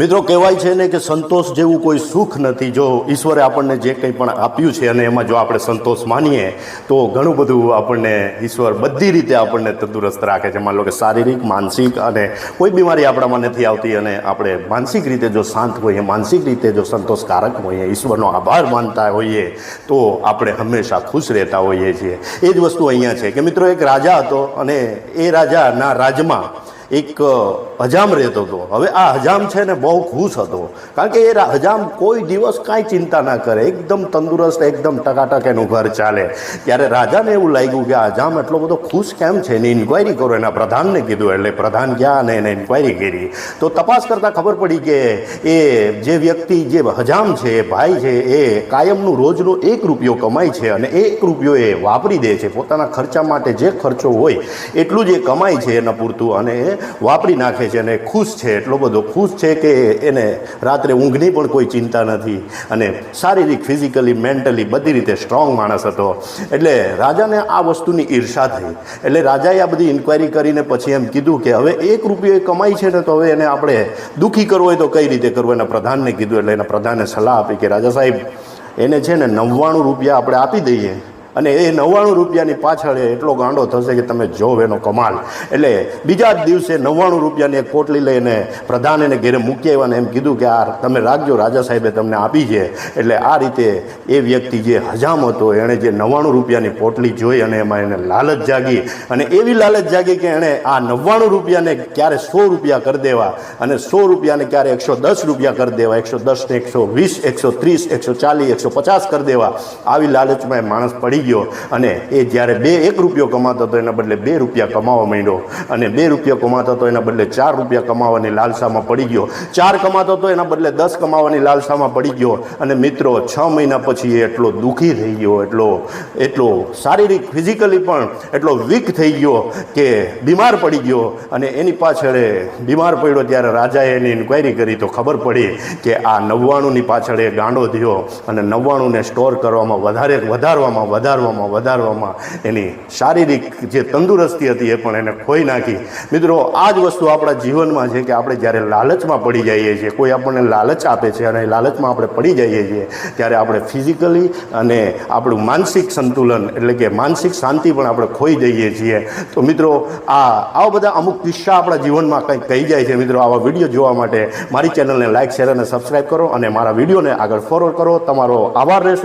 મિત્રો, કહેવાય છે ને કે સંતોષ જેવું કોઈ સુખ નથી. જો ઈશ્વરે આપણને જે કંઈ પણ આપ્યું છે અને એમાં જો આપણે સંતોષ માનીએ, તો ઘણું બધું આપણને ઈશ્વર બધી રીતે આપણને તંદુરસ્ત રાખે છે. માન લો કે શારીરિક, માનસિક અને કોઈ બીમારી આપણામાં નથી આવતી અને આપણે માનસિક રીતે જો શાંત હોઈએ, માનસિક રીતે જો સંતોષકારક હોઈએ, ઈશ્વરનો આભાર માનતા હોઈએ, તો આપણે હંમેશા ખુશ રહેતા હોઈએ છીએ. એ જ વસ્તુ અહીંયા છે કે મિત્રો, એક રાજા હતો અને એ રાજાના રાજમાં એક હજામ રહેતો હતો. હવે આ હજામ છે ને બહુ ખુશ હતો. કારણ કે એ હજામ કોઈ દિવસ કાંઈ ચિંતા ના કરે. એકદમ તંદુરસ્ત, એકદમ ટકાટક એનું ઘર ચાલે. ત્યારે રાજાને એવું લાગ્યું કે હજામ એટલો બધો ખુશ કેમ છે? એની ઇન્ક્વાયરી કરો. એના પ્રધાનને કીધું. એટલે પ્રધાન ગયા અને એને ઇન્ક્વાયરી કરી. તો તપાસ કરતાં ખબર પડી કે એ જે વ્યક્તિ, જે હજામ છે ભાઈ છે, એ કાયમનું રોજનો એક રૂપિયો કમાય છે અને એક રૂપિયો એ વાપરી દે છે. પોતાના ખર્ચા માટે જે ખર્ચો હોય, એટલું જ એ કમાય છે એના પૂરતું. અને એ વાપરી નાખે છે અને ખુશ છે, એટલો બધો ખુશ છે કે એને રાત્રે ઊંઘની પણ કોઈ ચિંતા નથી. અને શારીરિક, ફિઝિકલી, મેન્ટલી બધી રીતે સ્ટ્રોંગ માણસ હતો. એટલે રાજાને આ વસ્તુની ઈર્ષા થઈ. એટલે રાજાએ આ બધી ઇન્ક્વાયરી કરીને પછી એમ કીધું કે હવે એક રૂપિયો કમાઈ છે ને તો હવે એને આપણે દુઃખી કરવો હોય તો કઈ રીતે કરવું? એના પ્રધાનને કીધું, એટલે એના પ્રધાને સલાહ આપી કે, રાજા સાહેબ, એને છે ને નવ્વાણું રૂપિયા આપણે આપી દઈએ. અને એ નવ્વાણું રૂપિયાની પાછળ એટલો ગાંડો થશે કે તમે જો એનો કમાલ. એટલે બીજા જ દિવસે નવ્વાણું રૂપિયાની એક પોટલી લઈને પ્રધાન એને ઘેરે મૂકી આવ્યા એમ કીધું કે આ તમે રાખજો, રાજા સાહેબે તમને આપી છે. એટલે આ રીતે એ વ્યક્તિ જે હજામ હતો, એણે જે નવ્વાણું રૂપિયાની પોટલી જોઈ અને એમાં એને લાલચ જાગી. અને એવી લાલચ જાગી કે એણે આ નવ્વાણું રૂપિયાને ક્યારે સો રૂપિયા કરી દેવા અને સો રૂપિયાને ક્યારે એકસો દસ રૂપિયા કરી દેવા, એકસો દસને એકસો વીસ, એકસો ત્રીસ, એકસો ચાલીસ, એકસો પચાસ કરી દેવા. આવી લાલચમાં એ માણસ પડી ગયો. અને એ જ્યારે બે એક રૂપિયો કમાતો હતો, એના બદલે બે રૂપિયા કમાવા માંડ્યો. અને બે રૂપિયા કમાતો હતો, એના બદલે ચાર રૂપિયા કમાવાની લાલસામાં પડી ગયો. ચાર કમાતો હતો, એના બદલે દસ કમાવાની લાલસામાં પડી ગયો. અને મિત્રો, છ મહિના પછી એ એટલો દુઃખી થઈ ગયો, એટલો એટલો શારીરિક, ફિઝિકલી પણ એટલો વીક થઈ ગયો કે બીમાર પડી ગયો. અને એની પાછળ બીમાર પડ્યો ત્યારે રાજાએ એની ઇન્ક્વાયરી કરી તો ખબર પડી કે આ નવ્વાણુંની પાછળ એ ગાંડો થયો. અને નવ્વાણુંને સ્ટોર કરવામાં વધારે, વધારવામાં વધારવામાં વધારવામાં એની શારીરિક જે તંદુરસ્તી હતી એ પણ એને ખોઈ નાખી. મિત્રો, આ જ વસ્તુ આપણા જીવનમાં છે કે આપણે જ્યારે લાલચમાં પડી જઈએ છીએ, કોઈ આપણને લાલચ આપે છે અને લાલચમાં આપણે પડી જઈએ છીએ, ત્યારે આપણે ફિઝિકલી અને આપણું માનસિક સંતુલન એટલે કે માનસિક શાંતિ પણ આપણે ખોઈ જઈએ છીએ. તો મિત્રો, આ, આવા બધા અમુક કિસ્સા આપણા જીવનમાં કંઈક કહી જાય છે. મિત્રો, આવા વીડિયો જોવા માટે મારી ચેનલને લાઇક શેર અને સબસ્ક્રાઈબ કરો અને મારા વિડીયોને આગળ ફોરવર્ડ કરો. તમારો આભાર રહેશે.